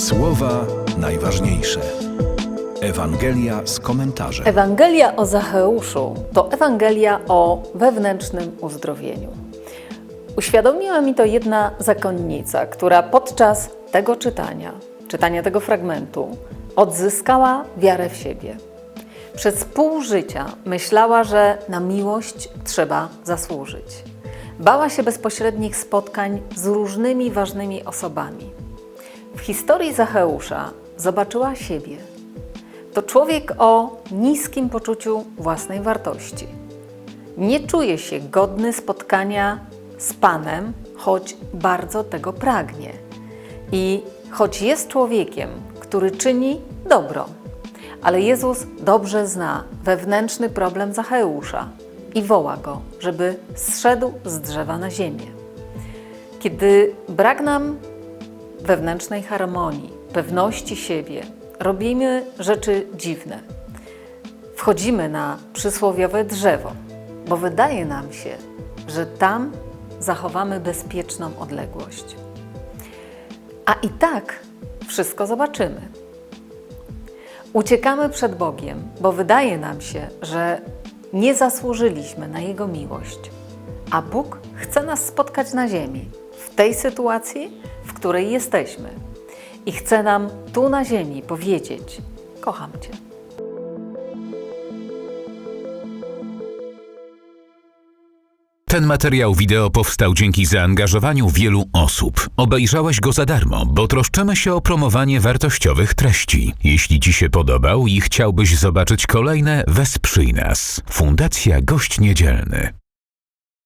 Słowa najważniejsze. Ewangelia z komentarzem. Ewangelia o Zacheuszu to Ewangelia o wewnętrznym uzdrowieniu. Uświadomiła mi to jedna zakonnica, która podczas tego czytania, czytania tego fragmentu, odzyskała wiarę w siebie. Przez pół życia myślała, że na miłość trzeba zasłużyć. Bała się bezpośrednich spotkań z różnymi ważnymi osobami. W historii Zacheusza zobaczyła siebie. To człowiek o niskim poczuciu własnej wartości. Nie czuje się godny spotkania z Panem, choć bardzo tego pragnie. I choć jest człowiekiem, który czyni dobro, ale Jezus dobrze zna wewnętrzny problem Zacheusza i woła go, żeby zszedł z drzewa na ziemię. Kiedy brak nam wewnętrznej harmonii, pewności siebie, robimy rzeczy dziwne. Wchodzimy na przysłowiowe drzewo, bo wydaje nam się, że tam zachowamy bezpieczną odległość. A i tak wszystko zobaczymy. Uciekamy przed Bogiem, bo wydaje nam się, że nie zasłużyliśmy na Jego miłość, a Bóg chce nas spotkać na ziemi, w tej sytuacji, której jesteśmy. I chce nam tu na ziemi powiedzieć: Kocham Cię. Ten materiał wideo powstał dzięki zaangażowaniu wielu osób. Obejrzałeś go za darmo, bo troszczymy się o promowanie wartościowych treści. Jeśli Ci się podobał i chciałbyś zobaczyć kolejne, wesprzyj nas. Fundacja Gość Niedzielny.